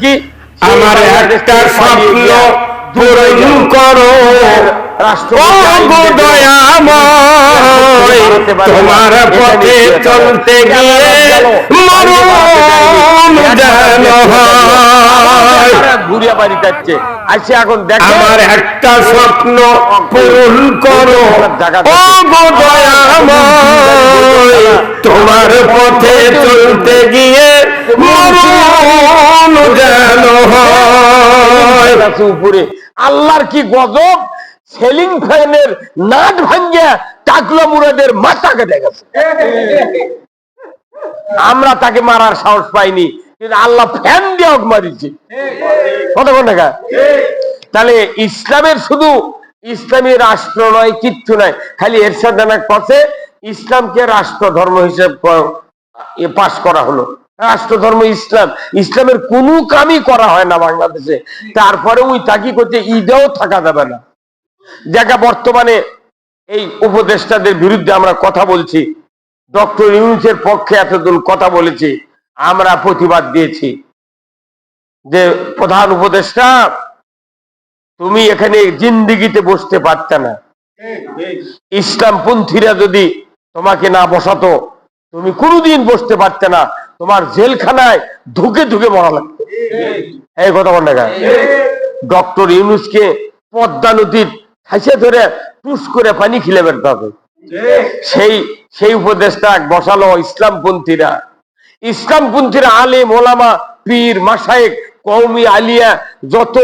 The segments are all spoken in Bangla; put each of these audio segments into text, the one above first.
কি? আমার একটা স্বপ্ন পূরণ করো। তোমার পথে চলতে ঘুরিয়া বাড়ি যাচ্ছে আসে এখন দেখে আমার একটা স্বপ্ন পূরণ করো। তোমার পথে চলতে গিয়ে উপরে। আল্লাহর কি গজব? সেলিং ফ্যানের নাট ভাঙ্গিয়া টাকলা মুরাদের মাথা কেটে গেছে। আমরা তাকে মারার সাহস পাইনি, কিন্তু আল্লাহ ফ্যান দিয়ে ওকে মারিছে। তাহলে ইসলামের শুধু ইসলামী রাষ্ট্র নয়, কিচ্ছু নয় খালি এরশাদ পথে ইসলামকে রাষ্ট্র ধর্ম হিসেবে পাশ করা হলো। রাষ্ট্র ধর্ম ইসলাম। ইসলামের কোনো কামই করা হয় না বাংলাদেশে। তারপরে ওই তাকি করতে ঈদেও থাকা যাবে না। জায়গা বর্তমানে এই উপদেষ্টাদের বিরুদ্ধে আমরা কথা বলছি। ডক্টর ইউনুসের পক্ষে এতদিন কথা বলেছি। আমরা প্রতিবাদ দিয়েছি। যে প্রধান উপদেষ্টা, তুমি এখানে জিন্দিগিতে বসতে পারতে না। ইসলামপন্থীরা যদি তোমাকে না বসাতো, তুমি কোনোদিন বসতে পারতে না। তোমার জেলখানায় ধুকে ধুকে মরা লাগতো এই কথা না ডক্টর ইউনুসকে পদ্মা নদীর হাসে ধরে টুস করে পানি খিলে বেরতে হবে। সেই সেই উপদেশটা এক বসালো ইসলামপন্থীরা। ইসলামপন্থীরা আলেম মোলামা পীর মাসায়েক কৌমি আলিয়া, যত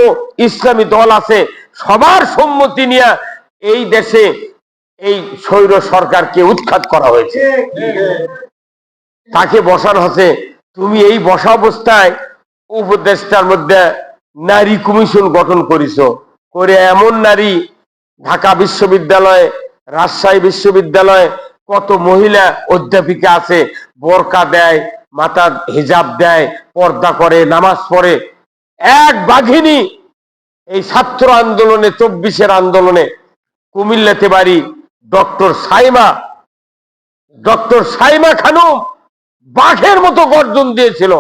ইসলামী দল আছে, সবার সম্মতি নিয়ে এই দেশে এই স্বৈর সরকারকে উৎখাত করা হয়েছে। তাকে বসানো হচ্ছে। তুমি এই বসা অবস্থায় উপদেষ্টার মধ্যে নারী কমিশন গঠন করিস করে এমন নারী ঢাকা বিশ্ববিদ্যালয়, রাজশাহী বিশ্ববিদ্যালয়, কত মহিলা অধ্যাপিকা আছে, বোরকা দেয় মাথা হিজাব দেয়, পর্দা করে, নামাজ পড়ে। এক বাঘিনী এই ছাত্র আন্দোলনে, চব্বিশের আন্দোলনে কুমিল্লাতে বাড়ি ডক্টর সাইমা ডক্টর সাইমা খানুম বাঘের মতো গর্জন দিয়েছিল।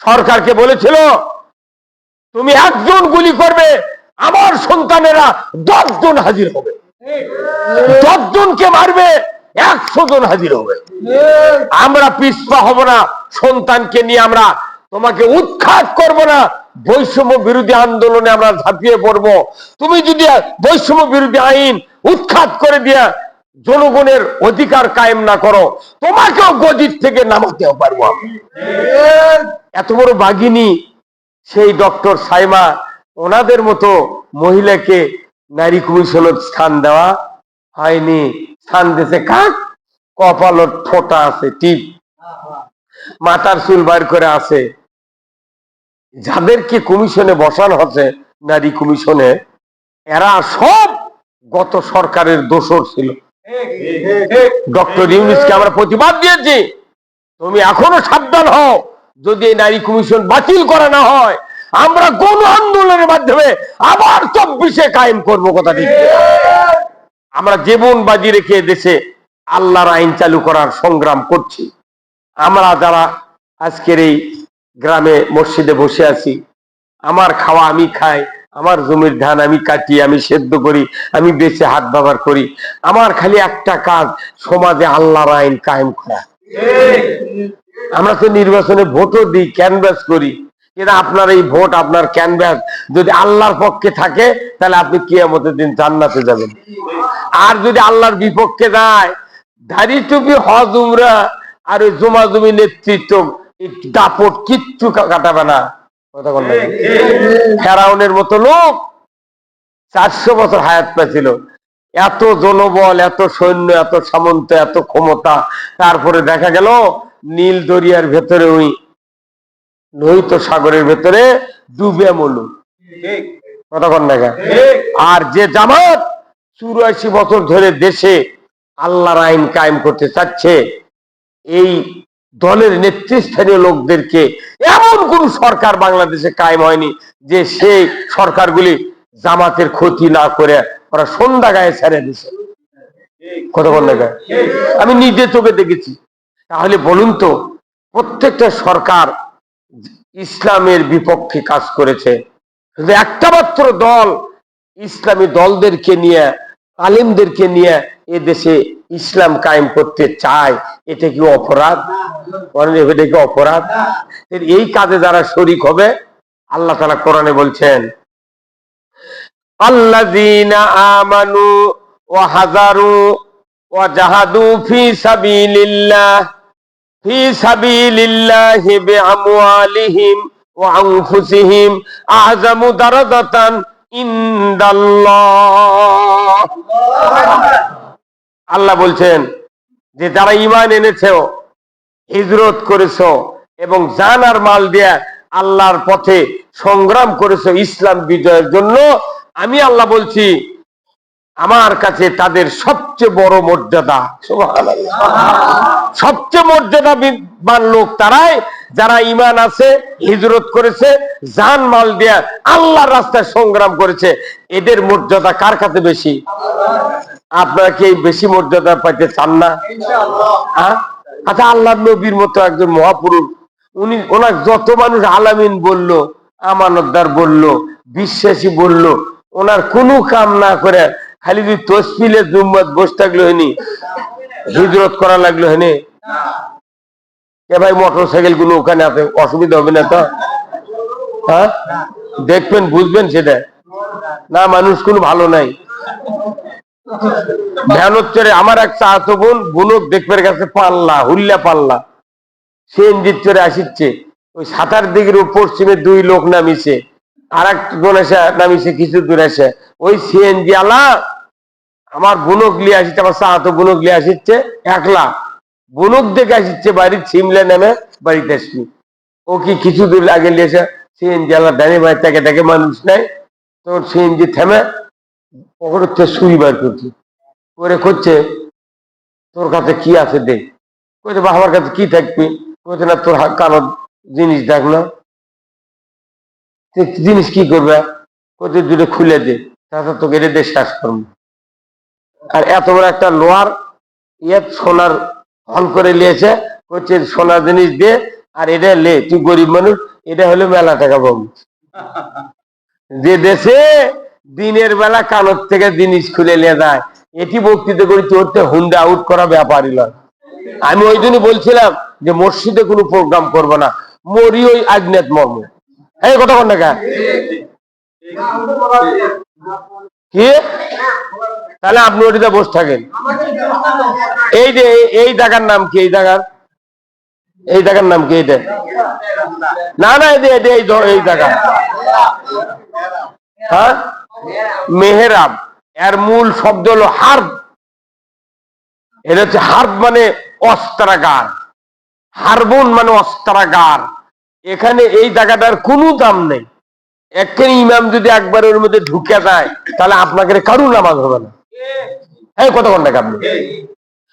সরকারকে বলেছিল, তুমি একজন গুলি করবে, আমার সন্তানেরা দশজন হাজির হবে। দশজনকে মারবে, একশো জন হাজির হবে। আমরা পিছপা হব না, সন্তানকে নিয়ে আমরা তোমাকে উৎখাত করব না। বৈষম্য বিরোধী আন্দোলনে আমরা ঝাঁপিয়ে পড়ব। তুমি যদি বৈষম্য বিরোধী আইন উৎখাত করে দিয়া জনগণের অধিকার কায়েম না করো, তোমাকেও গদির থেকে নামাতেও পারব। এত বড় বাঘিনী, সেই ডক্টর সাইমা, ওনাদের মতো মহিলাকে নারী কমিশনের স্থান দেওয়া হয়নি। স্থান দিয়েছে কাক? কপালত ফোটা আছে, টিপ। মাথার চুল বার করে আছে। যাদেরকে কমিশনে বসানো হচ্ছে, নারী কমিশনে, এরা সব গত সরকারের দোষর ছিল। ডক্টর ইউনিসকে আমরা প্রতিবাদ দিয়েছি। তুমি এখনও সাবধান হও, যদি এই নারী কমিশন বাতিল করা না হয়, আমরা কোন আন্দোলনের মাধ্যমে আবার চব্বিশে কায়েম করব কথা ঠিক আমরা জীবন বাজি রেখে দেশে আল্লাহর আইন চালু করার সংগ্রাম করছি। আমরা যারা আজকের এই গ্রামে মসজিদে বসে আছি, আমার খাওয়া আমি খাই আমার জমির ধান আমি কাটি, আমি সেদ্ধ করি, আমি বেঁচে হাত ব্যবহার করি। আমার খালি একটা কাজ, সমাজে আল্লাহর আইন কায়েম করা। আমরা তো নির্বাচনে ভোটও দিই ক্যানভাস করি। কিন্তু আপনার এই ভোট, আপনার ক্যানভাস যদি আল্লাহর পক্ষে থাকে, তাহলে আপনি কিয়ামতের দিন জান্নাতে যাবেন। আর যদি আল্লাহর বিপক্ষে যায় দাড়ি টুপি, হজ, উমরা, আর ওই জমা জমি নেতৃত্ব দাপট কিচ্ছু কাটাবে না। ফেরাউনের মতো লোক চারশো বছর হায়াত পেয়েছিল। এত জনবল এত সৈন্য এত সামন্ত এত ক্ষমতা। তারপরে দেখা গেল নীল দরিয়ার ভেতরে ওই লোহিত সাগরের ভেতরে ডুবে মলু আর যে জামাত চুরাশি বছর ধরে দেশে আল্লাহর আইন কায়েম করতে চাচ্ছে এই দলের নেতৃস্থানীয় লোকদেরকে এমন কোন সরকার বাংলাদেশে কায়েম হয়নি যে সেই সরকারগুলি জামাতের ক্ষতি না করে ওরা সন্ধ্যা গায়ে ছেড়ে দিছে দেখা আমি নিজে চোখে দেখেছি। তাহলে বলুন তো, প্রত্যেকটা সরকার ইসলামের বিপক্ষে কাজ করেছে। শুধু একটা মাত্র দল ইসলামী দলদেরকে নিয়ে, আলিমদেরকে নিয়ে এ দেশে ইসলাম কায়েম করতে চায়, এটা কি অপরাধ? এটা কি অপরাধ? এই কাজে যারা শরিক হবে, আল্লাহ তালা কোরআনে বলছেন, আল্লাযীনা আল্লাহ বলছেন যে যারা ঈমান এনেছো, হিজরত করেছ এবং জান আর মাল দিয়ে আল্লাহর পথে সংগ্রাম করেছ ইসলাম বিজয়ের জন্য, আমি আল্লাহ বলছি, আমার কাছে তাদের সবচেয়ে বড় মর্যাদা। সবচেয়ে মর্যাদাবান লোক তারাই যারা ইমান আছে, হিজরত করেছে, জান মাল দিয়া আল্লাহর রাস্তায় সংগ্রাম করেছে। এদের মর্যাদা কার কাছে বেশি? আপনারা কি বেশি মর্যাদা পাইতে চান না? হ্যাঁ? আচ্ছা আল্লাহ নবীর মতো একজন মহাপুরুষ উনি ওনার যত মানুষ আলামিন বলল আমানতদার বলল বিশ্বাসী বলল ওনার কোনো কাম না করে খালি যদি তসপিলে জুম্মত বসে থাকল হয়নি হিজরত করা লাগল হয়নি এ ভাই মোটর সাইকেলগুলো ওখানে আছে? অসুবিধা হবে না তো? হ্যাঁ? দেখবেন বুঝবেন সেটা। না মানুষ কোনো ভালো নাই। ভ্যানোচ্চরে আমার এক চাহাতো বোন, বুনক দেখবার কাছে পাল্লা, হুল্লা পাল্লা। সিএনজির চরে আসিচ্ছে, ওই সাতার দিকের পশ্চিমে দুই লোক নামিছে আর একজন এসে নামিছে কিছু দূর এসে। ওই সিএনজি আলা আমার বুনক লিয়ে আসিচ্ছে আমার চাহাতো বুনক লিয়ে আসিচ্ছে একলা। বুনক দেখে আসিচ্ছে বাড়ির ছিমলে নামে বাড়িতে আসবি। ও কি কিছু দূর আগে এসে সিএনজি আলা দাঁড়িয়ে বাড়ি থেকে দেখে মানুষ নাই। তখন সিএনজি থেমে সুই বার করছি। করে করছে তোর কাছে কি আছে দে। কইতে বা কাছে কি থাকবি? কইতে না তোর কালো জিনিস দেখ না। জিনিস কি করবে? কইতে দুটো খুলে দে তারপর তোকে এটা দিয়ে শেষ করব। আর এত বড় একটা লোহার ইয়ে সোনার হল করে নিয়েছে। হচ্ছে সোনার জিনিস দে আর এটা লে তুই গরিব মানুষ এটা হলো মেলা টাকা পাবো যে দেশে দিনের বেলা কানত থেকে জিনিস খুলে নিয়ে যায়। এটি বক্তৃতা করি তোর তো হুন্ডা আউট করা ব্যাপারই নয়। আমি ওই জন্য বলছিলাম যে মসজিদে কোনো প্রোগ্রাম করব না। মরি ওই আজনেত মর্ম। এই কথা কোন? টাকা কি? তাহলে আপনি ওটিতে বসে থাকেন। এই যে, এই- জায়গার নাম কি? এই জায়গার? এই জায়গার নাম কি এটা? না না এই জায়গা। হ্যাঁ? মেহেরাব, এর মূল শব্দ হলো হার্ব। এটা হচ্ছে হার্ব মানে অস্ত্রাগার। হারবুন মানে অস্ত্রাগার। এখানে এই জায়গাটার কোনো দাম নেই। একখানি ইমাম যদি একবার ওর মধ্যে ঢুকে যায়, তাহলে আপনাকে কারু নামাজ হবে না? এই কত ঘণ্টা আপনি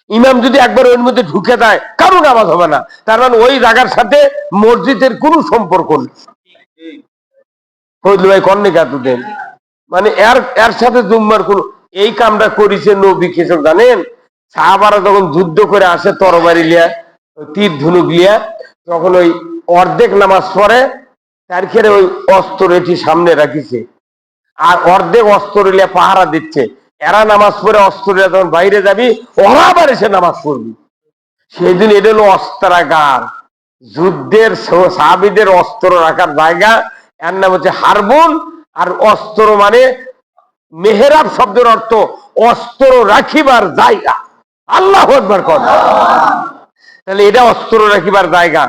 ইমাম যদি একবার ওর মধ্যে ঢুকে যায় কারু নামাজ হবে না? তার মানে ওই জায়গার সাথে মসজিদের কোনো সম্পর্ক নেই। ফজলু ভাই কর্ণিকা দেন মানে এর এর সাথে জুম্মার কোন, এই কামটা করেছে নবী কৃষক জানেন? সাহাবারা যখন যুদ্ধ করে আসে তরবারি লিয়া তীর ধনুক লিয়া, তখন ওই অর্ধেক নামাজ পড়ে, তার খেয়ে ওই অস্ত্র এটি সামনে রাখিছে। আর অর্ধেক অস্ত্র লিয়া পাহারা দিচ্ছে। এরা নামাজ পড়ে, অস্ত্র লিয়া যখন বাইরে যাবি, ওরা এসে নামাজ পড়বি। সেই দিন এটা হলো অস্ত্রাগার। যুদ্ধের সাহাবিদের অস্ত্র রাখার জায়গা, এর নাম হচ্ছে হারবুন আর অস্ত্র মানে মেহেরাব শব্দের অর্থ অস্ত্র রাখিবার জায়গা। আল্লাহ একবার কথা তাহলে এটা অস্ত্র রাখিবার জায়গা।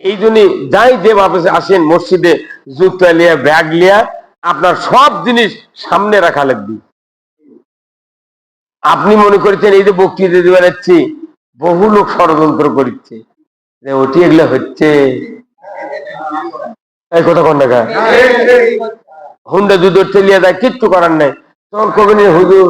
এই জন্য যাই যে ভাবে আসেন মসজিদে, জুতা লিয়া, ব্যাগ লিয়া, আপনার সব জিনিস সামনে রাখা লাগবে। আপনি মনে করেছেন, এই যে বক্তৃতা দিতে বেড়াচ্ছি বহু লোক ষড়যন্ত্র করছে ওটি এগুলো হচ্ছে। এই কথা কোন দেখা হুন্ডা দুধ ঠেলিয়ে দেয় কিচ্ছু করার নাই। তখন কবে নিয়ে হুজুর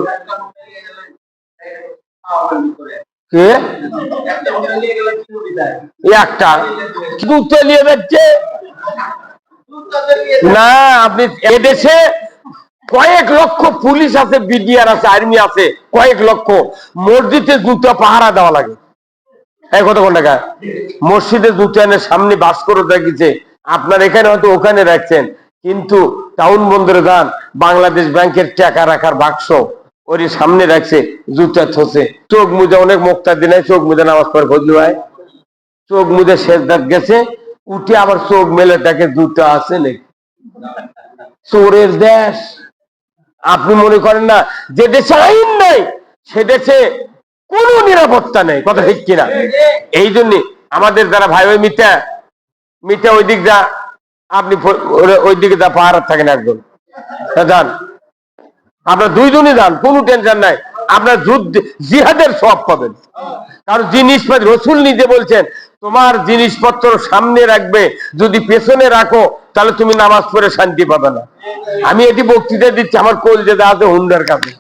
না, আপনি এদেশে কয়েক লক্ষ পুলিশ আছে, বিডিআর আছে, আর্মি আছে, কয়েক লক্ষ। মসজিদে জুতো পাহারা দেওয়া লাগে। এই কত টাকা? মসজিদে জুতো সামনে বাস করে দেখিছে। আপনার এখানে হয়তো ওখানে রাখছেন। কিন্তু টাউন বন্দরে যান বাংলাদেশ ব্যাংকের টাকা রাখার বাক্স ওর সামনে রাখছে জুতা থসে। চোখ মুজে অনেক মুক্তার দিনে চোখ মুজে নামাজ পড়ে ফজলু হয় চোখ মুজে শেষ দাঁত গেছে উঠে আবার চোখ মেলে দেখে জুতা আছে নাকি? চোরের দেশ। আপনি মনে করেন না যে দেশে আইন নাই সে দেশে কোনো নিরাপত্তা নেই কথা ঠিক কিনা? এই জন্য আমাদের যারা ভাই ভাই মিথ্যা মিথ্যা ওই দিক যা আপনি ওই দিকে যা পাহাড় থাকেন একজন যান। আপনার দুইজনই যান, কোনো টেনশন নাই। আপনার যুদ্ধ জিহাদের সব পাবেন। কারণ জিনিসপত্র রসুল নিজে বলছেন, তোমার জিনিসপত্র সামনে রাখবে, যদি পেছনে রাখো, তাহলে তুমি নামাজ পড়ে শান্তি পাবে না। আমি এটি বক্তৃতা দিচ্ছি, আমার কোল যে আছে হুন্ডার কাছে